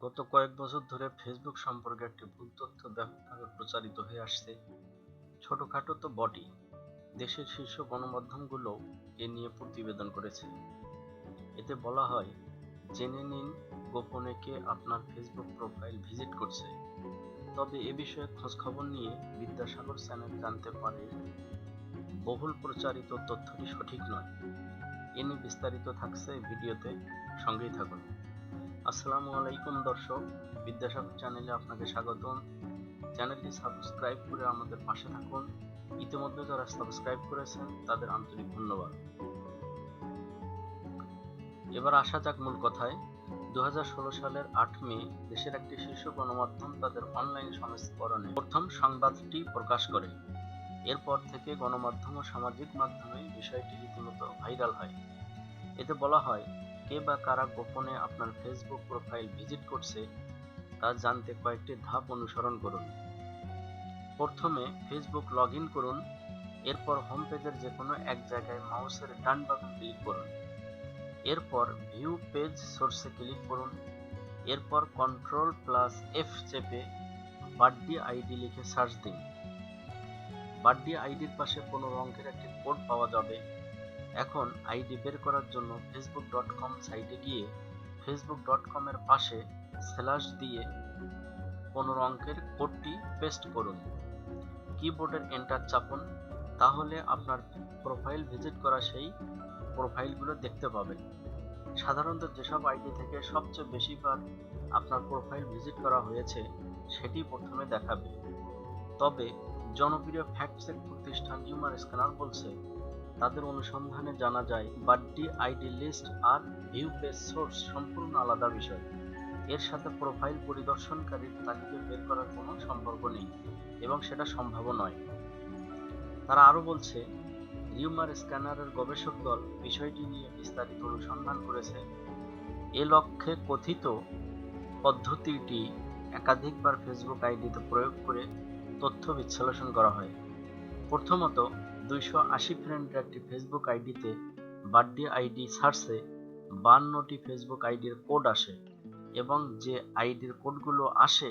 গত কয়েক বছর ধরে ফেসবুক সম্পর্কে একটি ভুল তথ্য ব্যাপকভাবে প্রচারিত হয়ে আসছে। ছোটখাটো তো বটেই। দেশের শীর্ষ গণমাধ্যমগুলো এ নিয়ে প্রতিবেদন করেছে। এতে বলা হয়, জেনে নিন গোপনে কে আপনার ফেসবুক প্রোফাইল ভিজিট করছে। তবে এ বিষয়ে খোঁজখবর নিয়ে বিদ্যাসাগর চ্যানেল জানতে পারে, বহুল প্রচারিত তথ্যটি সঠিক নয়। এ নিয়ে বিস্তারিত থাকছে ভিডিওতে। সঙ্গেই থাকুন। আসসালামু আলাইকুম দর্শক, বিদ্যাসাগর চ্যানেলে আপনাকে স্বাগতম। চ্যানেলটি সাবস্ক্রাইব করে আমাদের পাশে থাকুন। ইতিমধ্যে যারা সাবস্ক্রাইব করেছেন, তাদের আন্তরিক ধন্যবাদ। এবার আসা যাক মূল কথায়। দু হাজার ষোলো সালের আট মে দেশের একটি শীর্ষ গণমাধ্যম তাদের অনলাইন সংস্করণে প্রথম সংবাদটি প্রকাশ করে। এরপর থেকে গণমাধ্যম ও সামাজিক মাধ্যমে বিষয়টি রীতিমতো ভাইরাল হয়। এতে বলা হয় কে বা কারা গোপনে আপনার ফেসবুক প্রোফাইল ভিজিট করছে, তা জানতে কয়েকটি ধাপ অনুসরণ করুন। প্রথমে ফেসবুক লগ করুন, এরপর হোম পেজের যে কোনো এক জায়গায় মাউসের ডান বাটন ক্লিক করুন। এরপর ভিউ পেজ সোর্সে ক্লিক করুন। এরপর কন্ট্রোল প্লাস এফ চেপে বার্থডে আইডি লিখে সার্চ দিন। বার্থডে আইডির পাশে পনেরো অঙ্কের একটি কোড পাওয়া যাবে। এখন আইডি বের করার জন্য ফেসবুক ডট কম সাইটে গিয়ে ফেসবুক ডট কমের পাশে স্ল্যাশ দিয়ে পনেরো অঙ্কের কোডটি পেস্ট করুন। কিবোর্ডের এন্টার চাপুন, তাহলে আপনার প্রোফাইল ভিজিট করা সেই প্রোফাইলগুলো দেখতে পাবেন। সাধারণত যেসব আইডি থেকে সবচেয়ে বেশিবার আপনার প্রোফাইল ভিজিট করা হয়েছে, সেটি প্রথমে দেখাবে। তবে জনপ্রিয় ফ্যাক্ট চেক প্রতিষ্ঠান হিউমার স্ক্যানার বলছে তাদের অনুসন্ধানে জানা যায় বার্থডে আইডি লিস্ট আর ভিউ পেজ সোর্স সম্পূর্ণ আলাদা বিষয়। এর সাথে প্রোফাইল পরিদর্শনকারীর তালিকা বের করার কোনো সম্পর্ক নেই এবং সেটা সম্ভব নয়। তারা আরও বলছে, রিউমার স্ক্যানারের গবেষক দল বিষয়টি নিয়ে বিস্তারিত অনুসন্ধান করেছে। এ লক্ষ্যে কথিত পদ্ধতিটি একাধিকবার ফেসবুক আইডিতে প্রয়োগ করে তথ্য বিশ্লেষণ করা হয়। প্রথমত দুইশো আশি ফ্রেন্ডের একটি ফেসবুক আইডিতে বার্থডে আইডি সার্চে বান্নটি ফেসবুক আইডির কোড আসে এবং যে আইডির কোডগুলো আসে,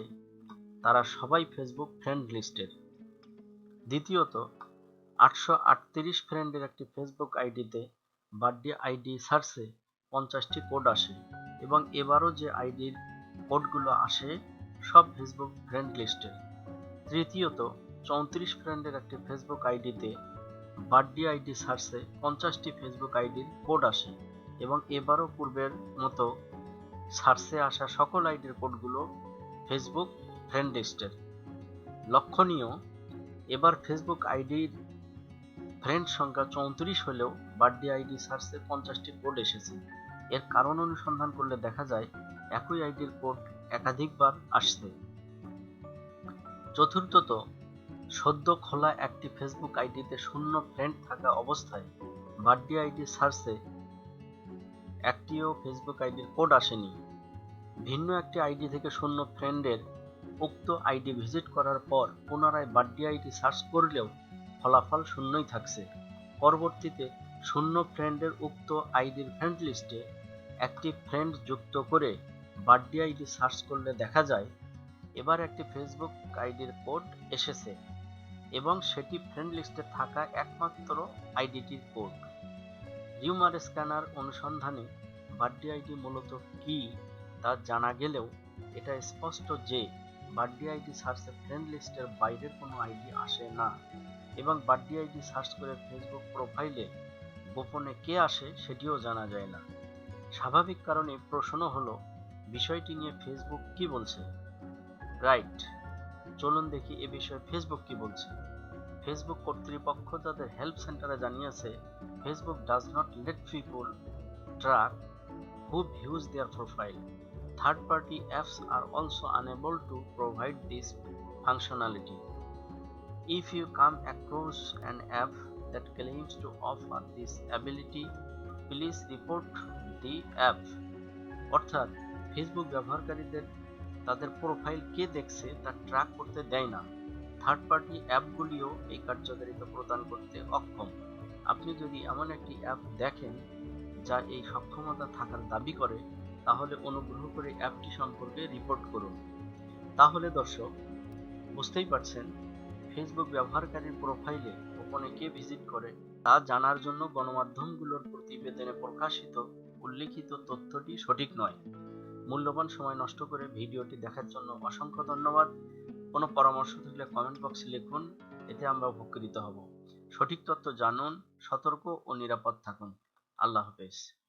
তারা সবাই ফেসবুক ফ্রেন্ড লিস্টের দ্বিতীয়ত, আটশো আটত্রিশ ফ্রেন্ডের একটি ফেসবুক আইডিতে বার্থডে আইডি সার্চে পঞ্চাশটি কোড আসে এবং এবারও যে আইডির কোডগুলো আসে, সব ফেসবুক ফ্রেন্ড লিস্টের তৃতীয়ত, চৌত্রিশ ফ্রেন্ডের একটি ফেসবুক আইডিতে বার্থডে আইডি সার্চে পঞ্চাশটি ফেসবুক আইডির কোড আসে এবং এবারও পূর্বের মতো সার্চে আসা সকল আইডির কোডগুলো ফেসবুক ফ্রেন্ড লিস্টের। লক্ষণীয়, এবার ফেসবুক আইডির ফ্রেন্ড সংখ্যা চৌত্রিশ হলেও বার্থডে আইডি সার্চে পঞ্চাশটি কোড এসেছে। এর কারণ অনুসন্ধান করলে দেখা যায় একই আইডির কোড একাধিকবার আসছে। চতুর্থত সদ্য খোলা একটি ফেসবুক আইডিতে শূন্য ফ্রেন্ড থাকা অবস্থায় বার্থডে আইডি সার্চে একটিও ফেসবুক আইডির কোড আসেনি। ভিন্ন একটি আইডি থেকে শূন্য ফ্রেন্ডের উক্ত আইডি ভিজিট করার পর পুনরায় বার্থডে আইডি সার্চ করলেও ফলাফল শূন্যই থাকছে। পরবর্তীতে শূন্য ফ্রেন্ডের উক্ত আইডির ফ্রেন্ড লিস্টে একটি ফ্রেন্ড যুক্ত করে বার্থডে আইডি সার্চ করলে দেখা যায়, এবার একটি ফেসবুক আইডির কোড এসেছে। এবং সেটি ফ্রেন্ড লিস্টে থাকা একমাত্র আইডিটির কোড রিউমার স্ক্যানার অনুসন্ধানে বার্থডে আইডি মূলত কি তা জানা গেলেও এটা স্পষ্ট যে বার্থডে আইডি সার্চে ফ্রেন্ড লিস্টের বাইরের কোনো আইডি আসে না এবং বার্থডে আইডি সার্চ করে ফেসবুক প্রোফাইলে গোপনে কে আসে সেটিও জানা যায় না। স্বাভাবিক কারণে প্রশ্ন হলো, বিষয়টি নিয়ে ফেসবুক কি বলছে? রাইট চলুন দেখি এ বিষয়ে ফেসবুক কি বলছে। ফেসবুক কর্তৃপক্ষ তাদের হেল্প সেন্টারে জানিয়েছে Facebook does not let people track who views their profile third party apps are also unable to provide this functionality if you come across an app that claims to offer this ability please report the app অর্থাৎ Facebook ব্যবহারকারীদের তাদের profile কে দেখছে তা track করতে দেয় না। Third party অ্যাপগুলিও এই কার্যকারিতা প্রদান করতে অক্ষম। আপনি যদি এমন একটি অ্যাপ দেখেন, যা এই সক্ষমতা থাকার দাবি করে, তাহলে অনুগ্রহ করে অ্যাপটি সম্পর্কে রিপোর্ট করুন। তাহলে দর্শক, বুঝতেই পারছেন ফেসবুক ব্যবহারকারীর প্রোফাইলে গোপনে কে ভিজিট করে, তা জানার জন্য গণমাধ্যমগুলোর প্রতিবেদনে প্রকাশিত, উল্লেখিত তথ্যটি সঠিক নয়। মূল্যবান সময় নষ্ট করে ভিডিওটি দেখার জন্য অসংখ্য ধন্যবাদ। কোনো পরামর্শ থাকলে কমেন্ট বক্সে লিখুন, এতে আমরা উপকৃত হব। সঠিক তথ্য জানুন, সতর্ক ও নিরাপদ থাকুন। আল্লাহ হাফেজ।